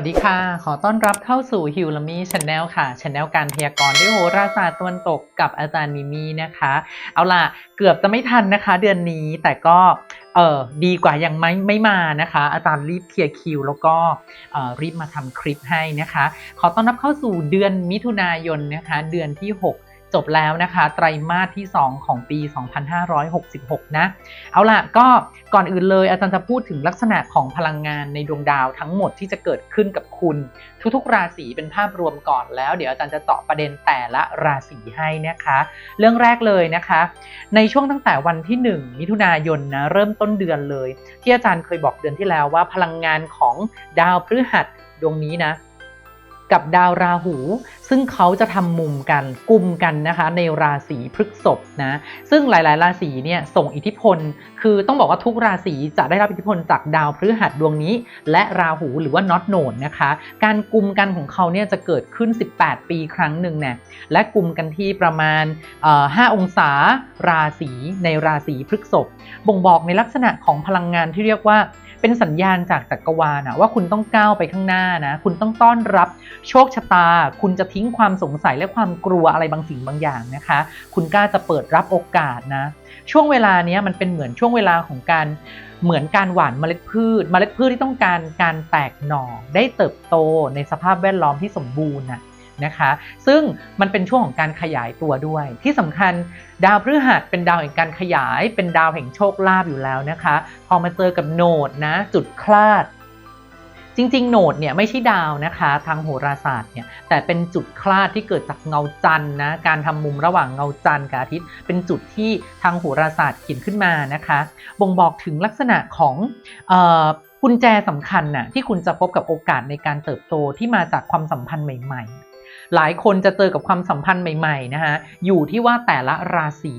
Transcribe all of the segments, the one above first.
สวัสดีค่ะ ขอต้อนรับเข้าสู่ฮิวลามีชาแนลค่ะชาแนลการพยากรณ์ด้วยโหราศาสตร์ตะวันตกกับอาจารย์มิมี่นะคะ เอาล่ะ เกือบจะไม่ทันนะคะ เดือนนี้แต่ก็เออดีกว่ายังไม่ไม่มานะคะ อาจารย์รีบเคลียร์คิวแล้วก็เออรีบมาทำคลิปให้นะคะ ขอต้อนรับเข้าสู่เดือนมิถุนายนนะคะ เดือนที่ 6 จบแล้วนะคะไตรมาสที่ 2 ของปี 2566 นะ เอาล่ะก็ก่อนอื่นเลยอาจารย์จะพูดถึงลักษณะของพลังงานในดวงดาวทั้งหมดที่จะเกิดขึ้นกับคุณ ทุกๆ ราศีเป็นภาพรวมก่อนแล้ว เดี๋ยวอาจารย์จะเจาะประเด็นแต่ละราศีให้นะคะ เรื่องแรกเลยนะคะ ในช่วงตั้งแต่วันที่ 1 มิถุนายนนะเริ่มต้นเดือนเลย ที่อาจารย์เคยบอกเดือนที่แล้วว่าพลังงานของดาวพฤหัสดวงนี้นะ กับดาวราหู ซึ่งเขาจะทำมุมกันกลุ่มกันนะคะ ในราศีพฤษภนะซึ่งหลายๆ ราศีเนี่ยส่งอิทธิพล คือต้องบอกว่าทุกราศีจะได้รับอิทธิพลจากดาวพฤหัสดวงนี้ และราหูหรือว่าน็อตโนดนะคะ การกลุ่มกันของเขาเนี่ยจะเกิดขึ้น 18 ปีครั้งหนึ่งเนี่ยและกลุ่มกันที่ประมาณ 5 องศาราศีในราศีพฤษภบ่งบอกในลักษณะของพลังงานที่เรียกว่า เป็นสัญญาณจากจักรวาลนะว่าคุณต้องก้าวไปข้างหน้านะ คุณต้องต้อนรับโชคชะตา คุณจะทิ้งความสงสัยและความกลัวอะไรบางสิ่งบางอย่างนะคะ คุณกล้าจะเปิดรับโอกาสนะ ช่วงเวลานี้มันเป็นเหมือนช่วงเวลาของการเหมือนการหว่านเมล็ดพืช เมล็ดพืชที่ต้องการการแตกหน่อได้เติบโตในสภาพแวดล้อมที่สมบูรณ์นะ นะคะ ซึ่งมันเป็นช่วงของการขยายตัวด้วย ที่สำคัญดาวพฤหัสเป็นดาวแห่งการขยาย เป็นดาวแห่งโชคลาภอยู่แล้วนะคะ พอมาเจอกับโนดนะ จุดคลาด จริงๆ โนดเนี่ยไม่ใช่ดาวนะคะ ทางโหราศาสตร์เนี่ยแต่เป็นจุดคลาดที่เกิดจากเงาจันทร์นะการทำมุมระหว่างเงาจันทร์กับอาทิตย์ เป็นจุดที่ทางโหราศาสตร์เขียนขึ้นมานะคะ บ่งบอกถึงลักษณะของกุญแจสำคัญน่ะที่คุณจะพบกับโอกาสในการเติบโตที่มาจากความสัมพันธ์ใหม่ ๆ หลายคนจะเจอกับความสัมพันธ์ใหม่ๆนะคะอยู่ที่ว่าแต่ละราศี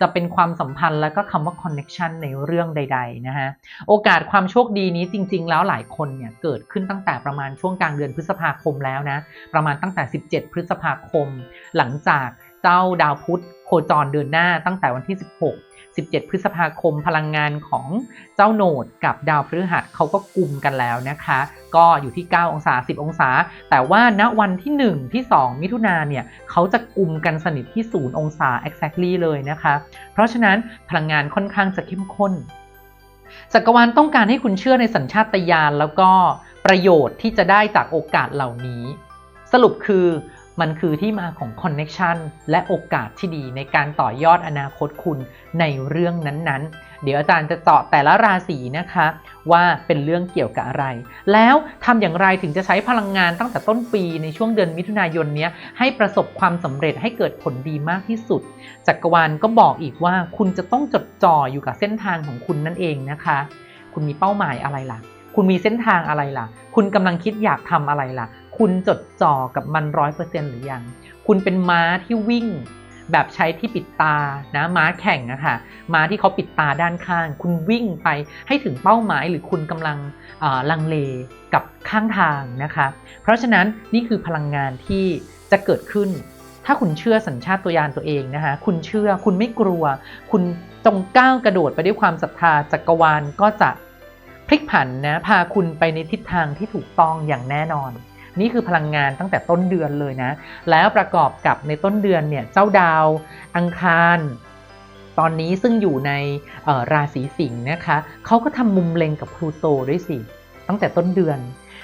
จะเป็นความสัมพันธ์แล้วก็คำว่า connection ในเรื่องใด ๆ นะคะโอกาสความโชคดีนี้จริง ๆ แล้วหลายคนเนี่ยเกิดขึ้นตั้งแต่ประมาณช่วงกลางเดือนพฤษภาคมแล้วนะ ประมาณตั้งแต่ 17 พฤษภาคม หลังจากเจ้าดาวพุธโคจรเดินหน้าตั้งแต่วันที่ 16 17 พฤษภาคมพลังงานของเจ้าโนดกับดาวพฤหัสเขาก็กลุ่มกันแล้วนะคะ ก็อยู่ที่ 9 องศา 10 องศา แต่ว่าณวันที่ 1 ที่ 2 มิถุนาเนี่ยเขาจะกลุ่มกันสนิทที่ 0 องศา exactly เลยนะคะ เพราะฉะนั้นพลังงานค่อนข้างจะเข้มข้นจักรวาลต้องการให้คุณเชื่อในสัญชาตญาณแล้วก็ประโยชน์ที่จะได้จากโอกาสเหล่านี้ สรุปคือ มันคือที่มาของคอนเน็ชันและโอกาสที่ดีในการต่อยอดอนาคตคุณในเรื่องนั้นๆ เดี๋ยวอาจารย์จะเจาะแต่ละราศีนะคะ ว่าเป็นเรื่องเกี่ยวกับอะไร แล้วทำอย่างไรถึงจะใช้พลังงานตั้งแต่ต้นปีในช่วงเดือนมิถุนายนนี้ให้ประสบความสำเร็จให้เกิดผลดีมากที่สุด จักรวาลก็บอกอีกว่าคุณจะต้องจดจ่ออยู่กับเส้นทางของคุณนั่นเองนะคะ คุณมีเป้าหมายอะไรล่ะ คุณมีเส้นทางอะไรล่ะ คุณกำลังคิดอยากทำอะไรล่ะ คุณจดจ่อกับมันร้อยเปอร์เซ็นต์หรือยัง คุณเป็นม้าที่วิ่ง แบบใช้ที่ปิดตานะม้าแข่งอะค่ะม้าที่เขาปิดตาด้านข้าง คุณวิ่งไปให้ถึงเป้าหมายหรือคุณกำลังลังเลกับข้างทางนะคะ เพราะฉะนั้นนี่คือพลังงานที่จะเกิดขึ้นถ้าคุณเชื่อสัญชาตญาณตัวเองนะคะ คุณเชื่อ คุณไม่กลัว คุณจงก้าวกระโดดไปด้วยความศรัทธาจักรวาลก็จะ พลิกผันนะพาคุณไปในทิศทางที่ถูกต้องอย่างแน่นอน นี่คือพลังงานตั้งแต่ต้นเดือนเลยนะ แล้วประกอบกับในต้นเดือนเนี่ยเจ้าดาว อังคาร ตอนนี้ซึ่งอยู่ในออราศีสิงห์นะคะเขาก็ทำมุมเล็งกับพลูโตด้วยสิ ตั้งแต่ต้นเดือน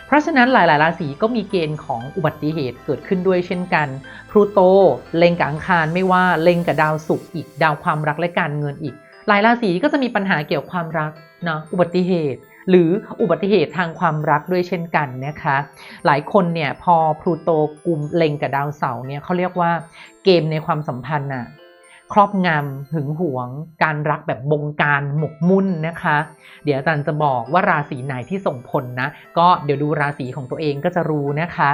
เพราะฉะนั้นหลาย ๆ ราศีก็มีเกณฑ์ของอุบัติเหตุเกิดขึ้นด้วยเช่นกันพลูโตเล็งกับอังคารไม่ว่าเล็งกับดาวศุกร์อีกดาวความรักและการเงินอีก หลายราศีก็จะมีปัญหาเกี่ยวกับความรักเนาะอุบัติเหตุ หรืออุบัติเหตุทางความรักด้วยเช่นกันนะคะ หลายคนเนี่ยพอพลูโตกุมเล็งกับดาวเสาร์เนี่ยเขาเรียกว่าเกมในความสัมพันธ์อะ ครอบงำหึงหวง การรักแบบบงการหมกมุ่นนะคะ เดี๋ยวอาจารย์จะบอกว่าราศีไหนที่ส่งผลนะ ก็เดี๋ยวดูราศีของตัวเองก็จะรู้นะคะ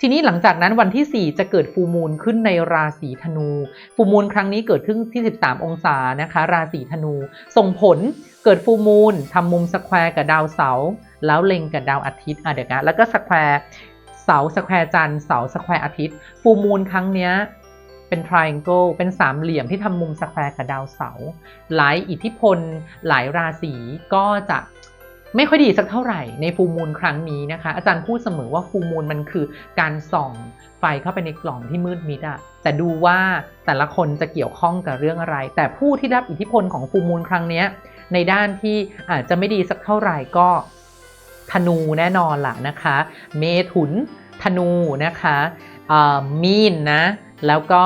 ทีนี้หลังจากนั้นวันที่ 4 จะเกิดฟูมูลขึ้นในราศีธนู ฟูมูลครั้งนี้เกิดขึ้นที่ 13 องศานะคะ ราศีธนู ส่งผลเกิดฟูมูลทำมุมสแควร์กับดาวเสาร์แล้วเล็งกับดาวอาทิตย์อะเดี๋ยวนะแล้วก็สแควร์เสาสแควร์จันทร์เสาสแควร์อาทิตย์ ฟูมูลครั้งเนี้ย เป็น triangle เป็นสามเหลี่ยมที่ทำมุมสแควร์กับดาวเสาร์หลายอิทธิพล หลายราศีก็จะไม่ค่อยดีสักเท่าไหร่ในฟูมูลครั้งนี้นะคะ อาจารย์พูดเสมอว่าฟูมูลมันคือการส่องไฟเข้าไปในกล่องที่มืดมิดอะแต่ดูว่าแต่ละคนจะเกี่ยวข้องกับเรื่องอะไร แต่ผู้ที่รับอิทธิพลของฟูมูลครั้งนี้ในด้านที่อาจจะไม่ดีสักเท่าไหร่ก็ธนูแน่นอนล่ะนะคะ เมถุนธนูนะคะมีนนะ แล้วก็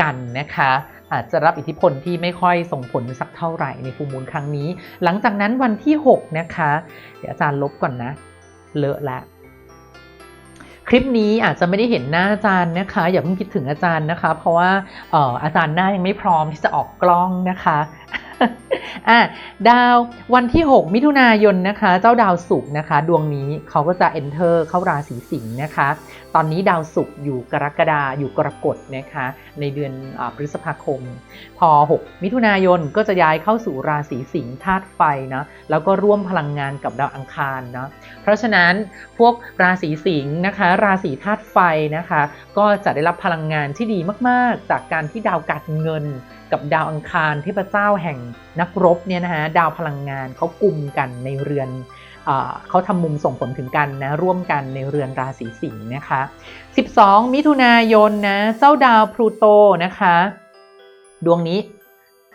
กันนะคะอาจจะรับอิทธิพลที่ไม่ค่อยส่งผลสักเท่าไหร่ในฟูมูลครั้งนี้ หลังจากนั้นวันที่ 6 นะคะ เดี๋ยวอาจารย์ลบก่อนนะ เลอะละ คลิปนี้อาจจะไม่ได้เห็นหน้าอาจารย์นะคะ อย่าเพิ่งคิดถึงอาจารย์นะคะ เพราะว่าอาจารย์หน้ายังไม่พร้อมที่จะออกกล้องนะคะ อะดาววันที่ 6 มิถุนายนนะคะ เจ้าดาวศุกร์นะคะ ดวงนี้เขาก็จะ enter เข้าราศีสิงห์นะคะ ตอนนี้ดาวศุกร์อยู่กรกฎาอยู่กรกฎนะคะ ในเดือนอพฤษภาคม พอ 6 มิถุนายนก็จะย้ายเข้าสู่ราศีสิงห์ธาตุไฟนะแล้วก็ร่วมพลังงานกับดาวอังคารเนาะเพราะฉะนั้นพวกราศีสิงห์นะคะ ราศีธาตุไฟนะคะ ก็จะได้รับพลังงานที่ดีมาก ๆ จากการที่ดาวการเงิน กับดาวอังคารเทพเจ้าแห่งนักรบเนี่ยนะฮะดาวพลังงานเขากลุ่มกันในเรือนเขาทำมุมส่งผลถึงกันนะร่วมกันในเรือนราศีสิงห์นะคะ 12 มิถุนายนนะเจ้าดาวพลูโตนะคะ ดวงนี้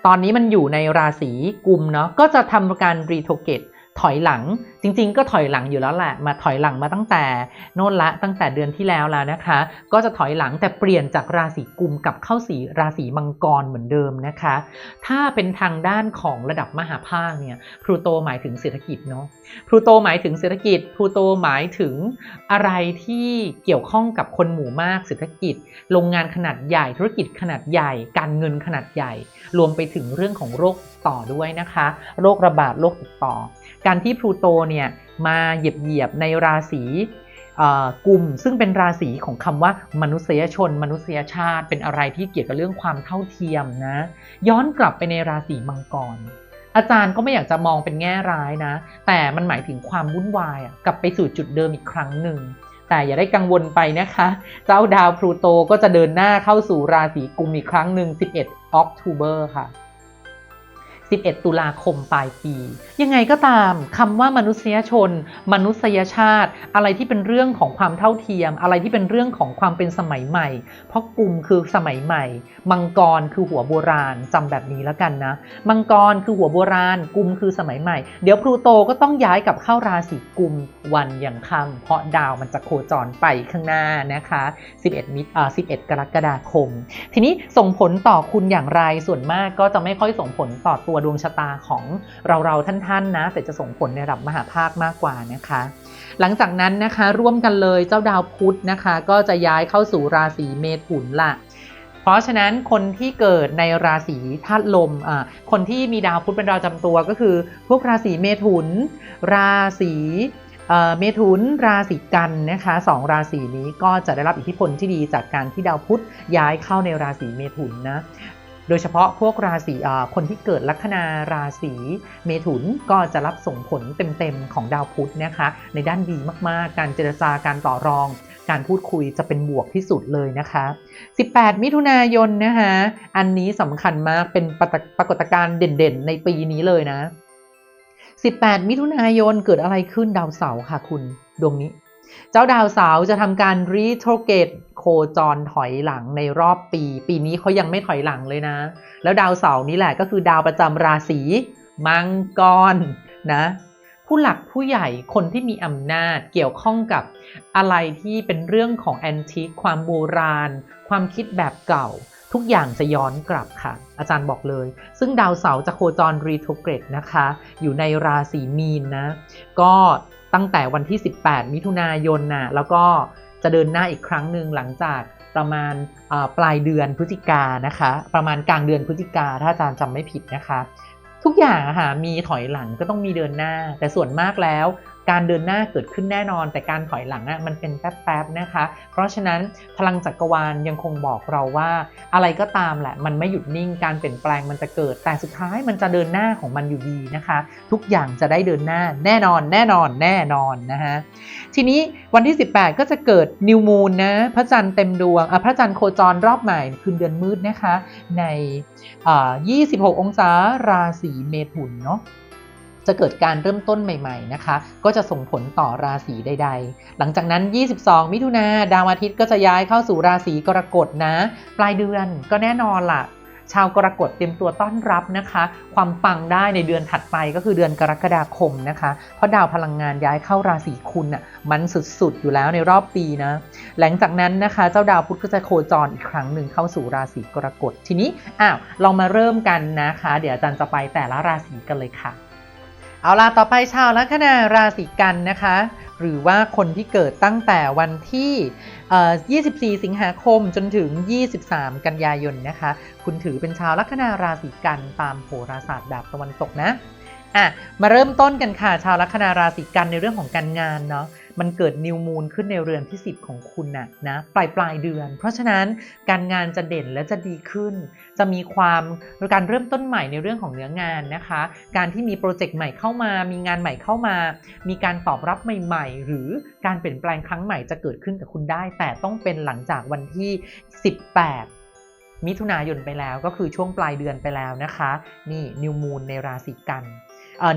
ตอนนี้มันอยู่ในราศีกุมเนาะก็จะทำการรีโทเกต ถอยหลังจริงๆ ก็ถอยหลังอยู่แล้วแหละมาถอยหลังมาตั้งแต่โน่นละตั้งแต่เดือนที่แล้วแล้วนะคะ ก็จะถอยหลังแต่เปลี่ยนจากราศีกุมกับเข้าสีราศีมังกรเหมือนเดิมนะคะ ถ้าเป็นทางด้านของระดับมหาภาคเนี่ยพลูโตหมายถึงเศรษฐกิจเนาะพลูโตหมายถึงเศรษฐกิจพลูโตหมายถึงอะไรที่เกี่ยวข้องกับคนหมู่มากเศรษฐกิจ โรงงานขนาดใหญ่ธุรกิจขนาดใหญ่ การเงินขนาดใหญ่ รวมไปถึงเรื่องของโรคต่อด้วยนะคะ โรคระบาดโรคติดต่อ การที่พลูโตเนี่ยมาเหยียบเหยียบๆในราศีกลุ่มซึ่งเป็นราศีของคำว่ามนุษยชน มนุษยชาติเป็นอะไรที่เกี่ยวกับเรื่องความเท่าเทียมนะ ย้อนกลับไปในราศีมังกร อาจารย์ก็ไม่อยากจะมองเป็นแง่ร้ายนะ แต่มันหมายถึงความวุ่นวายกลับไปสู่จุดเดิมอีกครั้งหนึ่งแต่อย่าได้กังวลไปนะคะ เจ้าดาวพลูโตก็จะเดินหน้าเข้าสู่ราศีกุมอีกครั้งหนึ่ง11ออกทูเบอร์ค่ะ 11 ตุลาคมปลายปี ยังไงก็ตามคำว่ามนุษยชน มนุษยชาติ อะไรที่เป็นเรื่องของความเท่าเทียม อะไรที่เป็นเรื่องของความเป็นสมัยใหม่ เพราะกลุ่มคือสมัยใหม่ มังกรคือหัวโบราณจำแบบนี้แล้วกันนะ มังกรคือหัวโบราณกลุ่มคือสมัยใหม่ เดี๋ยวพลูโตก็ต้องย้ายกลับเข้าราศีกุมวันอย่างค่ำเพราะดาวมันจะโคจรไปข้างหน้านะคะ 11 มิถุอ่า11 กรกฎาคม ทีนี้ส่งผลต่อคุณอย่างไรส่วนมากก็จะไม่ค่อยส่งผลต่อตัวดวงชะตาของเราเราๆท่านๆนะแต่จะส่งผลในระดับมหาภาคมากกว่านะคะ หลังจากนั้นนะคะร่วมกันเลยเจ้าดาวพุธนะคะ ก็จะย้ายเข้าสู่ราศีเมถุนละเพราะฉะนั้นคนที่เกิดในราศีธาตุลมอ่าคนที่มีดาวพุธเป็นดาวจำตัวก็คือ พวกราศีเมถุน ราศีเมถุน ราศีกันนะคะสองราศีนี้ก็จะได้รับอิทธิพลที่ดีจากการที่ดาวพุธย้ายเข้าในราศีเมถุนนะ โดยเฉพาะพวกราศีคนที่เกิดลัคนาราศีเมถุนก็จะรับส่งผลเต็มๆของดาวพุธนะคะ ในด้านดีมากๆ การเจรจาการต่อรอง การพูดคุยจะเป็นบวกที่สุดเลยนะคะ 18 มิถุนายนนะคะอันนี้สำคัญมากเป็นปรากฏการณ์เด่นๆ ในปีนี้เลยนะ 18 มิถุนายนเกิดอะไรขึ้นดาวเสาร์ค่ะคุณดวงนี้ เจ้าดาวเสาจะทำการรีโทรเกตโคจรถอยหลังในรอบปี ปีนี้เขายังไม่ถอยหลังเลยนะ แล้วดาวเสานี้แหละก็คือดาวประจำราศีมังกรนะผู้หลักผู้ใหญ่คนที่มีอำนาจเกี่ยวข้องกับอะไรที่เป็นเรื่องของแอนทิคความโบราณ ความคิดแบบเก่า ทุกอย่างจะย้อนกลับค่ะ อาจารย์บอกเลย ซึ่งดาวเสาร์จะโคจรรีโทรเกรดนะคะ อยู่ในราศีมีนนะ ก็ ตั้งแต่วันที่ 18 มิถุนายนน่ะแล้วก็จะเดินหน้าอีกครั้งหนึ่งหลังจากประมาณปลายเดือนพฤศจิกานะคะ ประมาณกลางเดือนพฤศจิกาถ้าอาจารย์จำไม่ผิดนะคะ ทุกอย่างอะค่ะมีถอยหลังก็ต้องมีเดินหน้า แต่ส่วนมากแล้ว การเดินหน้าเกิดขึ้นแน่นอน แต่การถอยหลังอะมันเป็นแป๊บๆนะคะ เพราะฉะนั้นพลังจักรวาลยังคงบอกเราว่า อะไรก็ตามแหละ มันไม่หยุดนิ่งการเปลี่ยนแปลงมันจะเกิด แต่สุดท้ายมันจะเดินหน้าของมันอยู่ดีนะคะ ทุกอย่างจะได้เดินหน้าแน่นอน แน่นอน แน่นอนนะคะ ทีนี้วันที่ 18 ก็จะเกิดนิวมูนนะพระจันทร์เต็มดวงอะพระจันทร์โคจรรอบใหม่คืนเดือนมืดนะคะ ในอ่า26 องศาราศีเมถุนเนาะ จะเกิดการเริ่มต้นใหม่ๆนะคะ ก็จะส่งผลต่อราศีใด ๆ หลังจากนั้น 22 มิถุนาดาวอาทิตย์ก็จะย้ายเข้าสู่ราศีกรกฎนะ ปลายเดือนก็แน่นอนล่ะชาวกรกฎเตรียมตัวต้อนรับนะคะ ความปังได้ในเดือนถัดไปก็คือเดือนกรกฎาคมนะคะ เพราะดาวพลังงานย้ายเข้าราศีคุณอะมันสุดๆอยู่แล้วในรอบปีนะ หลังจากนั้นนะคะ เจ้าดาวพุธก็จะโคจรอีกครั้งหนึ่งเข้าสู่ราศีกรกฎทีนี้อ้าวเรามาเริ่มกันนะคะ เดี๋ยวอาจารย์จะไปแต่ละราศีกันเลยค่ะ เอาล่ะต่อไปชาวลัคนาราศีกันนะคะ หรือว่าคนที่เกิดตั้งแต่วันที่ 24 สิงหาคมจนถึง 23 กันยายนนะคะ คุณถือเป็นชาวลัคนาราศีกันตามโหราศาสตร์แบบตะวันตกนะอะมาเริ่มต้นกันค่ะชาวลัคนาราศีกันในเรื่องของการงานเนาะ มันเกิดนิวมูนขึ้นในเรือนที่ 10 ของคุณน่ะนะปลายปลายเดือน เพราะฉะนั้นการงานจะเด่นและจะดีขึ้น จะมีความการเริ่มต้นใหม่ในเรื่องของเนื้องานนะคะ การที่มีโปรเจกต์ใหม่เข้ามา มีงานใหม่เข้ามา มีการตอบรับใหม่ ๆ หรือการเปลี่ยนแปลงครั้งใหม่จะเกิดขึ้นกับคุณได้ แต่ต้องเป็นหลังจากวันที่ 18มิถุนายนไปแล้วก็คือช่วงปลายเดือนไปแล้วนะคะ นี่นิวมูนในราศีกัน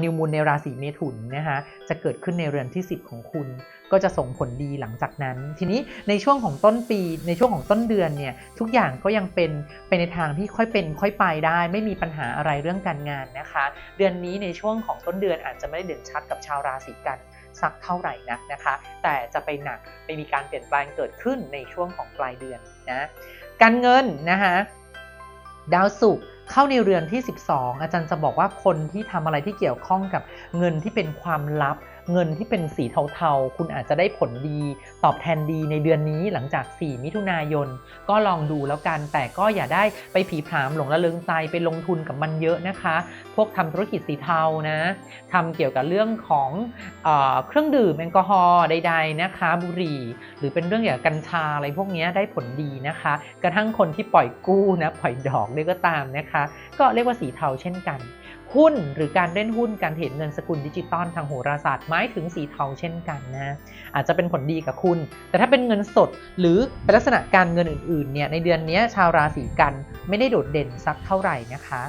นิวมูนในราศีเมถุนนะคะจะเกิดขึ้นในเรือนที่ 10 ของคุณ ก็จะส่งผลดีหลังจากนั้น ทีนี้ในช่วงของต้นปีในช่วงของต้นเดือนเนี่ยทุกอย่างก็ยังเป็นไปในทางที่ค่อยเป็นค่อยไปได้ ไม่มีปัญหาอะไรเรื่องการงานนะคะ เดือนนี้ในช่วงของต้นเดือนอาจจะไม่ได้เด่นชัดกับชาวราศีกันสักเท่าไหร่นักนะคะ แต่จะไปหนักไปมีการเปลี่ยนแปลงเกิดขึ้นในช่วงของปลายเดือนนะการเงินนะคะดาวศุกร์ เข้าในเรือนที่ 12 อาจารย์จะบอกว่าคนที่ทำอะไรที่เกี่ยวข้องกับเงินที่เป็นความลับ เงินที่เป็นสีเทาๆ คุณอาจจะได้ผลดี ตอบแทนดีในเดือนนี้หลังจาก 4 มิถุนายน ก็ลองดูแล้วกัน แต่ก็อย่าได้ไปผีผามหลงละเลึงใจไปลงทุนกับมันเยอะนะคะ พวกทำธุรกิจสีเทานะทำเกี่ยวกับเรื่องของเออเครื่องดื่มแอลกอฮอล์ใดๆนะคะบุหรี่ หรือเป็นเรื่องเกี่ยวกับกัญชาอะไรพวกนี้ได้ผลดีนะคะ กระทั่งคนที่ปล่อยกู้นะปล่อยดอกด้วยก็ตามนะคะ ก็เรียกว่าสีเทาเช่นกัน หุ้นหรือการเล่นหุ้นการเห็นเงินสกุลดิจิตอลทางโหราศาสตร์หมายถึงสีเทาเช่นกันนะอาจจะเป็นผลดีกับคุณ แต่ถ้าเป็นเงินสดหรือเป็นลักษณะการเงินอื่นๆเนี่ยในเดือนนี้ชาวราศีกันไม่ได้โดดเด่นสักเท่าไหร่นะคะ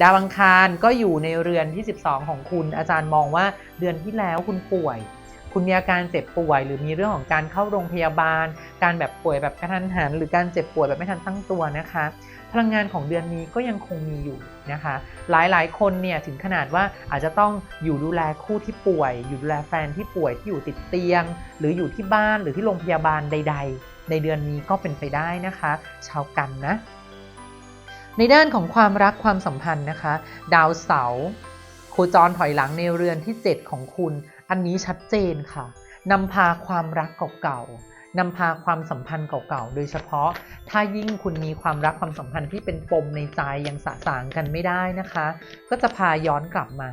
ดาวอังคารก็อยู่ในเรือนที่ 12 ของคุณ อาจารย์มองว่าเดือนที่แล้วคุณป่วย คุณมีอาการเจ็บป่วย หรือมีเรื่องของการเข้าโรงพยาบาล การแบบป่วยแบบกระทันหัน หรือการเจ็บป่วยแบบไม่ทันตั้งตัวนะคะ ลังงานของเดือนนี้ก็ยังคงมีอยู่นะคะ หลายๆ คนเนี่ยถึงขนาดว่าอาจจะต้องอยู่ดูแลคู่ที่ป่วย อยู่ดูแลแฟนที่ป่วยที่อยู่ติดเตียง หรืออยู่ที่บ้านหรือที่โรงพยาบาลใด ๆ ในเดือนนี้ก็เป็นไปได้นะคะ ชาวกันนะ ในด้านของความรักความสัมพันธ์นะคะ ดาวเสาร์โคจรถอยหลังในเรือนที่ 7 ของคุณ อันนี้ชัดเจนค่ะนำพาความรักเก่าๆ นำพาความสัมพันธ์เก่าๆ โดยเฉพาะ ถ้ายิ่งคุณมีความรักความสัมพันธ์ที่เป็นปมในใจยังสะสางกันไม่ได้นะคะ ก็จะพาย้อนกลับมา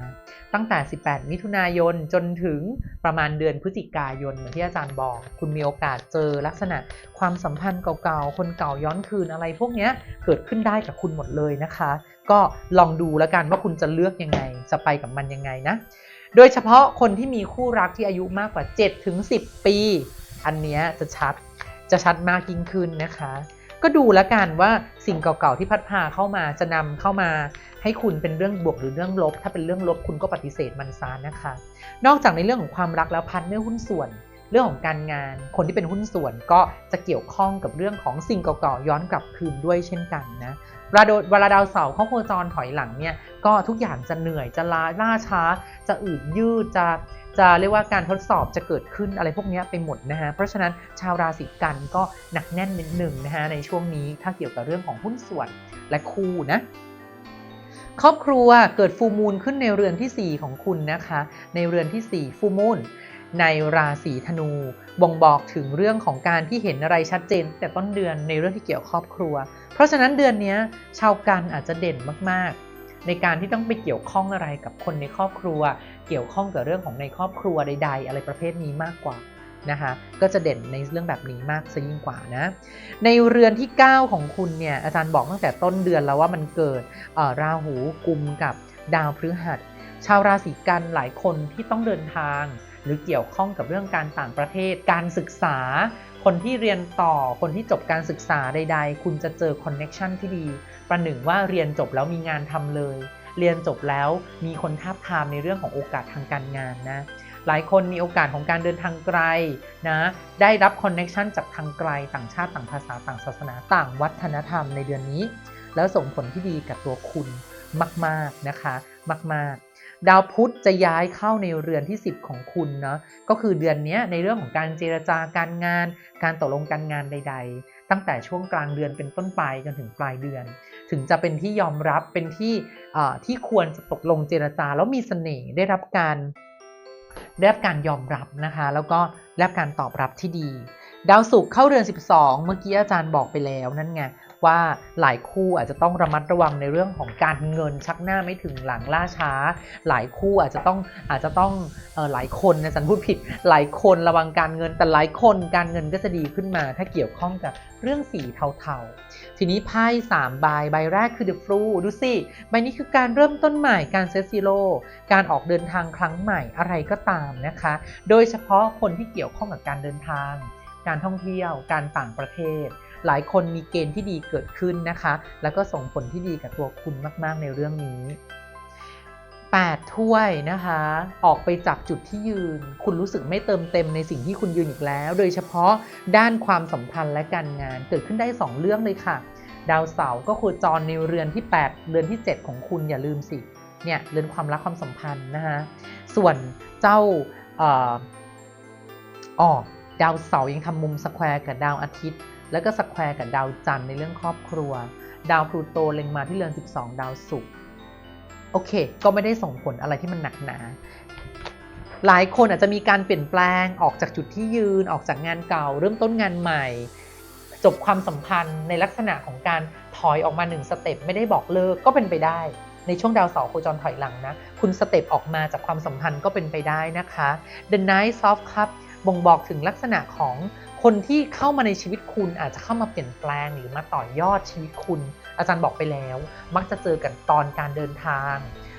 ตั้งแต่ 18 มิถุนายนจนถึงประมาณเดือนพฤศจิกายนเหมือนที่อาจารย์บอก คุณมีโอกาสเจอลักษณะความสัมพันธ์เก่าๆ คนเก่าย้อนคืนอะไรพวกนี้เกิดขึ้นได้กับคุณหมดเลยนะคะ ก็ลองดูแล้วกันว่าคุณจะเลือกยังไง จะไปกับมันยังไงนะ โดยเฉพาะคนที่มีคู่รักที่อายุมากกว่า 7-10 ปี อันนี้จะชัดจะชัดมากยิ่งขึ้นนะคะ ก็ดูแล้วกันว่าสิ่งเก่าๆที่พัดพาเข้ามาจะนำเข้ามาให้คุณเป็นเรื่องบวกหรือเรื่องลบ ถ้าเป็นเรื่องลบคุณก็ปฏิเสธมันซานะคะ นอกจากในเรื่องของความรักแล้วพันเนื้องหุ้นส่วน เรื่องของการงาน คนที่เป็นหุ้นส่วนก็จะเกี่ยวข้องกับเรื่องของสิ่งเก่าๆย้อนกลับคืนด้วยเช่นกันนะเวลาโดเวลาดาวเสาร์เข้าโคจรถอยหลังเนี่ยก็ทุกอย่างจะเหนื่อยจะล้าล่าช้า จะอืดยืดจะ จะเรียกว่าการทดสอบจะเกิดขึ้นอะไรพวกนี้ไปหมดนะฮะ เพราะฉะนั้นชาวราศีกันก็หนักแน่นนิดหนึ่งนะฮะในช่วงนี้ถ้าเกี่ยวกับเรื่องของหุ้นส่วนและคู่นะครอบครัวเกิดฟูมูลขึ้นในเรือนที่ 4 ของคุณนะคะ ในเรือนที่ 4 ฟูมูลในราศีธนู บ่งบอกถึงเรื่องของการที่เห็นอะไรชัดเจน แต่ต้นเดือนในเรื่องที่เกี่ยวครอบครัว เพราะฉะนั้นเดือนนี้ชาวกันอาจจะเด่นมากๆ ในการที่ต้องไปเกี่ยวข้องอะไรกับคนในครอบครัว เกี่ยวข้องกับเรื่องของในครอบครัวใด ๆ อะไรประเภทนี้มากกว่านะคะก็จะเด่นในเรื่องแบบนี้มากซะยิ่งกว่านะ ในเรือนที่ 9 ของคุณเนี่ยอาจารย์บอกตั้งแต่ต้นเดือนแล้วว่ามันเกิดราหูกุมกับดาวพฤหัส ชาวราศีกันหลายคนที่ต้องเดินทาง หรือเกี่ยวข้องกับเรื่องการต่างประเทศ การศึกษา คนที่เรียนต่อคนที่จบการศึกษาใด ๆ คุณจะเจอคอนเน็ชันที่ดี ประหนึ่งว่าเรียนจบแล้วมีงานทำเลย เรียนจบแล้วมีคนทาบทามในเรื่องของโอกาสทางการงานนะหลายคนมีโอกาสของการเดินทางไกลนะได้รับคอนเน็ชันจากทางไกลต่างชาติต่างภาษาต่างศาสนาต่างวัฒนธรรมในเดือนนี้ แล้วส่งผลที่ดีกับตัวคุณมาก ๆ นะคะ มาก ๆ ดาวพุธจะย้ายเข้าในเรือนที่ 10 ของคุณเนาะก็คือเดือนนี้ในเรื่องของการเจรจาการงาน การตกลงการงานใด ๆ ตั้งแต่ช่วงกลางเดือนเป็นต้นไปจนถึงปลายเดือน ถึงจะเป็นที่ยอมรับเป็นที่ที่ควรจะตกลงเจรจา แล้วมีเสน่ห์ได้รับการได้รับการยอมรับนะคะ แล้วก็ได้รับการตอบรับที่ดี ดาวศุกร์เข้าเรือน 12 เมื่อกี้อาจารย์บอกไปแล้วนั่นไง ว่าหลายคู่อาจจะต้องระมัดระวังในเรื่องของการเงินชักหน้าไม่ถึงหลังล่าช้า หลายคู่อาจจะต้องอาจจะต้องออหลายคนนะจันพูดผิด หลายคนระวังการเงินแต่หลายคนการเงินก็จะดีขึ้นมา ถ้าเกี่ยวข้องกับเรื่องสีเทาๆ ทีนี้ไพ่สามใบใบแรกคือ The Flu ดูสิใบนี้คือการเริ่มต้นใหม่การเซซิโลการออกเดินทางครั้งใหม่อะไรก็ตามนะคะ โดยเฉพาะคนที่เกี่ยวข้องกับการเดินทาง การท่องเที่ยว การต่างประเทศ หลายคนมีเกณฑ์ที่ดีเกิดขึ้นนะคะ แล้วก็ส่งผลที่ดีกับตัวคุณมากๆในเรื่องนี้8ถ้วยนะคะ ออกไปจากจุดที่ยืน คุณรู้สึกไม่เติมเต็มในสิ่งที่คุณยืนอีกแล้ว โดยเฉพาะด้านความสัมพันธ์และการงานเกิดขึ้นได้ 2 เรื่องเลยค่ะ ดาวเสาร์ก็คือจรในเรือนที่ 8 เรือนที่ 7 ของคุณอย่าลืมสิเนี่ยเรือนความรักความสัมพันธ์นะคะส่วนเจ้าอออดาวเสาร์ยังทำมุมสแควร์กับดาวอาทิตย์ แล้วก็สแควร์กับดาวจันทร์ในเรื่องครอบครัว ดาวพลูโตเล็งมาที่เรือน 12 ดาวศุกร์โอเค ก็ไม่ได้ส่งผลอะไรที่มันหนักหนาหลายคนอาจจะมีการเปลี่ยนแปลงออกจากจุดที่ยืนออกจากงานเก่า เริ่มต้นงานใหม่ จบความสัมพันธ์ในลักษณะของการถอยออกมาหนึ่งสเต็ปไม่ได้บอกเลิกก็เป็นไปได้ ในช่วงดาวเสาร์โคจรถอยหลังนะ คุณสเต็ปออกมาจากความสัมพันธ์ก็เป็นไปได้นะคะ The Night of Cup บ่งบอกถึงลักษณะของ คนที่เข้ามาในชีวิตคุณอาจจะเข้ามาเปลี่ยนแปลงหรือมาต่อยอดชีวิตคุณ อาจารย์บอกไปแล้ว มักจะเจอกันตอนการเดินทาง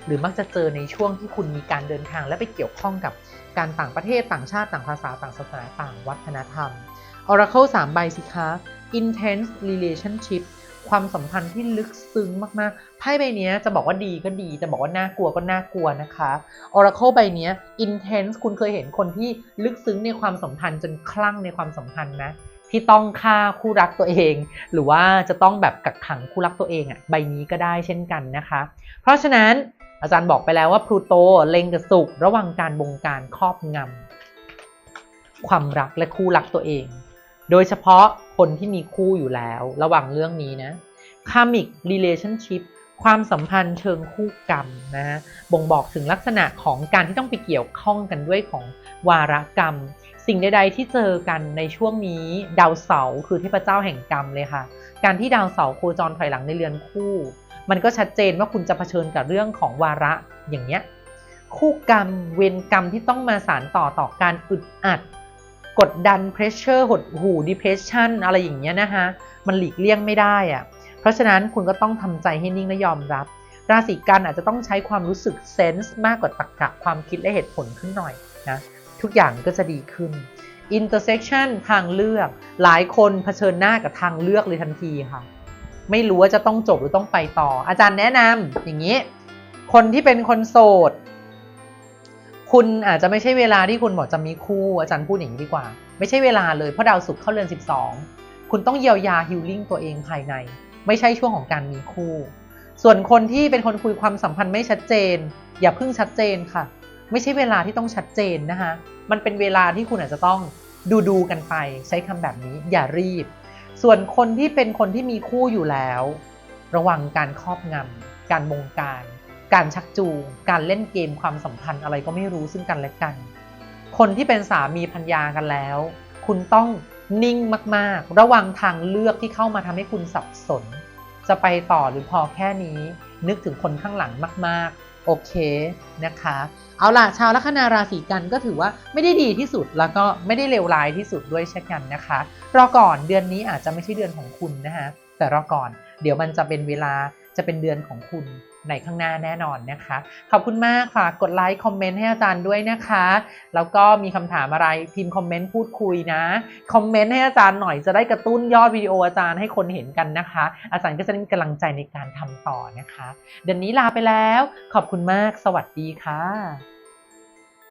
หรือมักจะเจอในช่วงที่คุณมีการเดินทาง และไปเกี่ยวข้องกับการต่างประเทศต่างชาติต่างภาษาต่างศาสนาต่างวัฒนธรรม Oracle 3ใบสิคะ Intense Relationship ความสัมพันธ์ที่ลึกซึ้งมากๆไพ่ใบนี้จะบอกว่าดีก็ดี จะบอกว่าน่ากลัวก็น่ากลัวนะคะ Oracle ใบนี้ Intense คุณเคยเห็นคนที่ลึกซึ้งในความสัมพันธ์จนคลั่งในความสัมพันธ์นะที่ต้องฆ่าคู่รักตัวเอง หรือว่าจะต้องแบบกักขังคู่รักตัวเองอะ่ะใบนี้ก็ได้เช่นกันนะคะ เพราะฉะนั้นอาจารย์บอกไปแล้วว่าพลูโตเล็งกับสุกระว่างการบงการครอบงำความรักและคู่รักตัวเอง โดยเฉพาะ คนที่มีคู่อยู่แล้ว ระวังเรื่องนี้นะ karmic relationship ความสัมพันธ์เชิงคู่กรรมนะฮะบ่งบอกถึงลักษณะของการที่ต้องไปเกี่ยวข้องกันด้วยของวารกรรม สิ่งใด ๆ ที่เจอกันในช่วงนี้ ดาวเสาร์คือเทพเจ้าแห่งกรรมเลยค่ะ การที่ดาวเสาร์โคจรถอยหลังในเรือนคู่ มันก็ชัดเจนว่าคุณจะเผชิญกับเรื่องของวาระอย่างเนี้ยคู่กรรมเวรกรรมที่ต้องมาสารต่อต่อการอึดอัด กดดันเพรสเชอร์หดหูดิเพรสชันอะไรอย่างเงี้ยนะคะมันหลีกเลี่ยงไม่ได้อะเพราะฉะนั้นคุณก็ต้องทำใจให้นิ่งและยอมรับ ราศีกันอาจจะต้องใช้ความรู้สึกเซนส์มากกว่าตรรกะความคิดและเหตุผลขึ้นหน่อยนะทุกอย่างก็จะดีขึ้น intersection ทางเลือก หลายคนเผชิญหน้ากับทางเลือกเลยทันทีค่ะ ไม่รู้ว่าจะต้องจบหรือต้องไปต่อ อาจารย์แนะนำอย่างนี้ คนที่เป็นคนโสด คุณอาจจะไม่ใช่เวลาที่คุณบอกจะมีคู่อาจารย์พูดอย่างนี้ดีกว่า ไม่ใช่เวลาเลยเพราะดาวศุกร์เข้าเรือน 12 คุณต้องเยียวยาฮิลลิ่งตัวเองภายใน ไม่ใช่ช่วงของการมีคู่ ส่วนคนที่เป็นคนคุยความสัมพันธ์ไม่ชัดเจน อย่าเพิ่งชัดเจนค่ะ ไม่ใช่เวลาที่ต้องชัดเจนนะคะมันเป็นเวลาที่คุณอาจจะต้องดูดูกันไปใช้คำแบบนี้อย่ารีบ ส่วนคนที่เป็นคนที่มีคู่อยู่แล้ว ระวังการครอบงำการบงการ การชักจูง การเล่นเกมความสัมพันธ์อะไรก็ไม่รู้ซึ่งกันและกัน คนที่เป็นสามีพัญญากันแล้ว คุณต้องนิ่งมากๆ ระวังทางเลือกที่เข้ามาทำให้คุณสับสน จะไปต่อหรือพอแค่นี้ นึกถึงคนข้างหลังมากๆ โอเคนะคะ เอาล่ะชาวลัคนาราศีกันก็ถือว่าไม่ได้ดีที่สุดแล้วก็ไม่ได้เลวร้ายที่สุดด้วยเช่นกันนะคะ รอก่อนเดือนนี้อาจจะไม่ใช่เดือนของคุณนะคะแต่รอก่อน เดี๋ยวมันจะเป็นเวลาจะเป็นเดือนของคุณ ในข้างหน้าแน่นอนนะคะ ขอบคุณมากฝากกดไลค์คอมเมนต์ให้อาจารย์ด้วยนะคะ แล้วก็มีคำถามอะไรพิมพ์คอมเมนต์พูดคุยนะ คอมเมนต์ให้อาจารย์หน่อยจะได้กระตุ้นยอดวิดีโออาจารย์ให้คนเห็นกันนะคะ อาจารย์ก็จะได้มีกำลังใจในการทำต่อนะคะ เดือนนี้ลาไปแล้ว ขอบคุณมาก สวัสดีค่ะ